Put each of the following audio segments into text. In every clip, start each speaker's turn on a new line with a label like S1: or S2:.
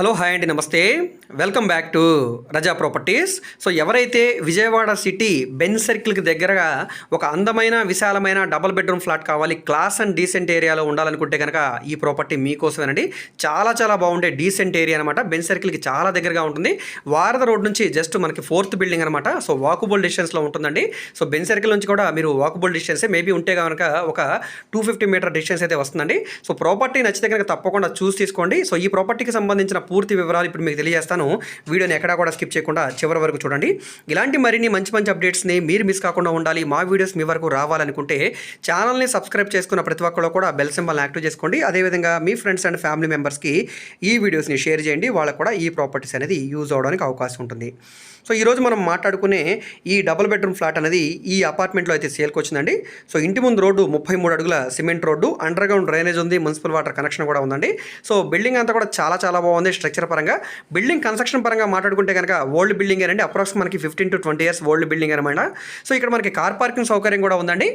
S1: Hello hi అండి namaste. Welcome back to Raza properties. So ఎవరైతే Vijayawada city Benz సర్కిల్కి దగ్గరగా ఒక అందమైన విశాలమైన డబుల్ బెడ్రూమ్ ఫ్లాట్ కావాలి క్లాస్ అండ్ డీసెంట్ ఏరియాలో ఉండాలనుకుంటే కనుక ఈ ప్రాపర్టీ మీకోసమేనండి. చాలా చాలా బాగుండే డీసెంట్ ఏరియా అనమాట బెన్ సర్కిల్కి చాలా దగ్గరగా ఉంటుంది. వారద రోడ్ నుంచి జస్ట్ మనకి ఫోర్త్ బిల్డింగ్ అనమాట సో వాకబుల్ డిస్టెన్స్లో ఉంటుందండి. సో బెన్ సర్కిల్ నుంచి కూడా మీరు వాకబుల్ డిస్టెన్సే మేబీ ఉంటే కనుక ఒక టూ ఫిఫ్టీ మీటర్ డిస్టెన్స్ అయితే వస్తుందండి. సో ప్రాపర్టీ నచ్చితే కనుక తప్పకుండా చూసి తీసుకోండి. సో ఈ ప్రాపర్టీకి సంబంధించిన పూర్తి వివరాలు ఇప్పుడు మీకు తెలియజేస్తాను. వీడియోని ఎక్కడా కూడా స్కిప్ చేయకుండా చివరి వరకు చూడండి. ఇలాంటి మరిన్ని మంచి మంచి అప్డేట్స్ని మీరు మిస్ కాకుండా ఉండాలి. మా వీడియోస్ మీ వరకు రావాలనుకుంటే ఛానల్ని సబ్స్క్రైబ్ చేసుకున్న ప్రతి ఒక్కరు కూడా బెల్ సింబల్ని యాక్టివ్ చేసుకోండి. అదేవిధంగా మీ ఫ్రెండ్స్ అండ్ ఫ్యామిలీ మెంబర్స్కి ఈ వీడియోస్ని షేర్ చేయండి. వాళ్ళకు కూడా ఈ ప్రాపర్టీస్ అనేది యూజ్ అవడానికి అవకాశం ఉంటుంది. సో ఈరోజు మనం మాట్లాడుకునే ఈ డబుల్ బెడ్రూమ్ ఫ్లాట్ అనేది ఈ అపార్ట్మెంట్లో అయితే సేల్కి వచ్చిందండి. సో ఇంటి ముందు రోడ్డు ముప్పై మూడు అడుగుల cement road under ground drainage ఉంది మున్సిపల్ వాటర్ కనెక్షన్ కూడా ఉందండి. సో బిల్డింగ్ అంతా కూడా చాలా చాలా బాగుంది. స్ట్రక్చర్ పరంగా బిల్డింగ్ కన్స్ట్రక్షన్ పరంగా మాట్లాడుకుంటే కనుక ఓల్డ్ బిల్డింగ్ అండి అప్రాక్స్ మనకి fifteen to twenty years old building అనమాట సో ఇక్కడ మనకి కార్ పార్కింగ్ సౌకర్యం కూడా ఉందండి.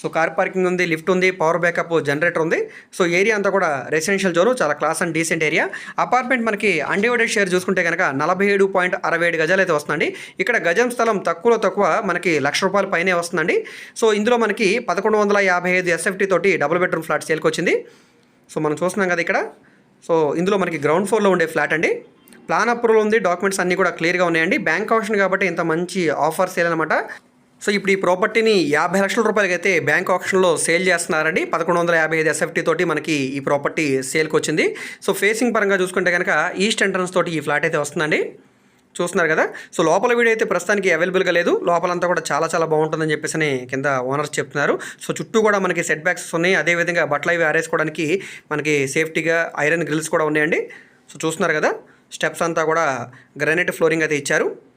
S1: సో కార్ పార్కింగ్ ఉంది లిఫ్ట్ ఉంది పవర్ బ్యాకప్ జనరేటర్ ఉంది. సో ఏరియా అంతా కూడా రెసిడెన్షియల్ జోన్ చాలా class and decent area. Apartment మనకి అన్డివైడెడ్ షేర్ చూసుకుంటే కనుక నలభై ఏడు పాయింట్ అరవై ఏడు గజాలు అయితే వస్తుందండి. ఇక్కడ గజం స్థలం తక్కువలో తక్కువ మనకి లక్ష రూపాయల పైనే వస్తుందండి. సో ఇందులో మనకి పదకొండు వందల యాభై ఐదు ఎస్ఎఫ్టీ తోటి డబుల్ బెడ్రూమ్ ఫ్లాట్ సేల్కి వచ్చింది సో మనం చూస్తున్నాం కదా ఇక్కడ. సో ఇందులో మనకి గ్రౌండ్ ఫ్లోర్లో ఉండే ఫ్లాట్ అండి. ప్లాన్ అప్రూవల్ ఉంది డాక్యుమెంట్స్ అన్నీ కూడా క్లియర్గా ఉన్నాయండి. బ్యాంక్ ఆప్షన్ కాబట్టి ఇంత మంచి ఆఫర్ సేల్ అనమాట సో ఇప్పుడు ఈ ప్రాపర్టీని యాభై లక్షల రూపాయలకి అయితే బ్యాంక్ ఆప్షన్లో సేల్ చేస్తున్నారండి. పదకొండు వందల యాభై ఐదు ఎస్ఎఫ్టీ తోటి మనకి ఈ ప్రాపర్టీ సేల్కి వచ్చింది. సో ఫేసింగ్ పరంగా చూసుకుంటే కనుక ఈస్ట్ ఎంట్రన్స్ తోటి ఈ ఫ్లాట్ అయితే వస్తుందండి. చూస్తున్నారు కదా. సో లోపల వీడియో అయితే ప్రస్తుతానికి అవైలబుల్గా లేదు. లోపలంతా కూడా చాలా చాలా బాగుంటుందని చెప్పేసి అని కింద ఓనర్స్ చెప్తున్నారు. సో చుట్టూ కూడా మనకి సెట్ బ్యాక్స్ ఉన్నాయి. అదేవిధంగా బట్టలు అవి ఆరేసుకోవడానికి మనకి సేఫ్టీగా ఐరన్ గ్రిల్స్ కూడా ఉన్నాయండి. సో చూస్తున్నారు కదా. స్టెప్స్ అంతా కూడా గ్రానైట్ ఫ్లోరింగ్ అయితే ఇచ్చారు.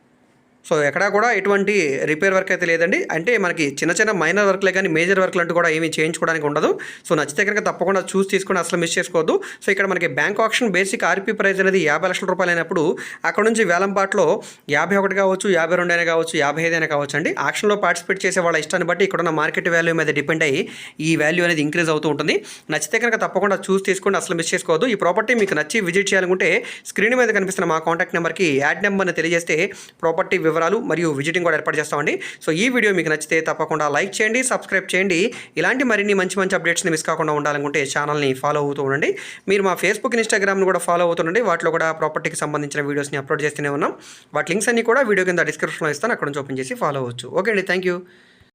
S1: సో ఎక్కడా కూడా ఎటువంటి రిపేర్ వర్క్ అయితే లేదండి. అంటే మనకి చిన్న చిన్న మైనర్ వర్క్లే కానీ మేజర్ వర్క్లు అంటూ కూడా ఏమీ చేయించుకోవడానికి ఉండదు. సో నచ్చితే కనుక తప్పకుండా చూసి తీసుకొని అసలు మిస్ చేసుకోవద్దు. సో ఇక్కడ మనకి bank option basic RP price అనేది యాభై లక్షల రూపాయలు అయినప్పుడు అక్కడ నుంచి వేలంపాట్లో యాభై ఒకటి కావచ్చు యాభై రెండు అయినా కావచ్చు యాభై ఐదు అయినా కావచ్చు అండి. ఆక్షన్లో పార్టిసిపేట్ చేసే వాళ్ళ ఇష్టాన్ని బట్టి ఇక్కడ ఉన్న మార్కెట్ వాల్యూ మీద డిపెండ్ అయ్యి ఈ వాల్యూ అనేది ఇంక్రీజ్ అవుతూ ఉంటుంది. నచ్చితే కనుక తప్పకుండా చూసి తీసుకొని అసలు మిస్ చేసుకోవద్దు. ఈ ప్రాపర్టీ మీకు నచ్చి విజిట్ చేయాలనుకుంటే స్క్రీన్ మీద కనిపిస్తున్న మా కాంటాక్ట్ నెంబర్కి యాడ్ నెంబర్ని తెలియజేస్తే ప్రాపర్టీ వివరాలు మరియు విజిటింగ్ కూడా ఏర్పాటు చేస్తామండి. సో ఈ వీడియో మీకు నచ్చితే తప్పకుండా లైక్ చేయండి సబ్స్క్రైబ్ చేయండి. ఇలాంటి మరిన్ని మంచి మంచి అప్డేట్స్ని మిస్ కాకుండా ఉండాలనుకుంటే ఛానల్ని ఫాలో అవుతూ ఉండండి. మీరు మా ఫేస్బుక్ ఇన్స్టాగ్రామ్ని కూడా ఫాలో అవుతుండండి వాటిలో కూడా ప్రాపర్టీకి సంబంధించిన వీడియోస్ని అప్లోడ్ చేస్తూనే ఉన్నాం. వాటి లింక్స్ అన్ని కూడా వీడియో కింద డిస్క్రిప్షన్లో ఇస్తాను. అక్కడ నుంచి ఓపెన్ చేసి ఫాలో అవ్వచ్చు. ఓకే అండి. Thank you.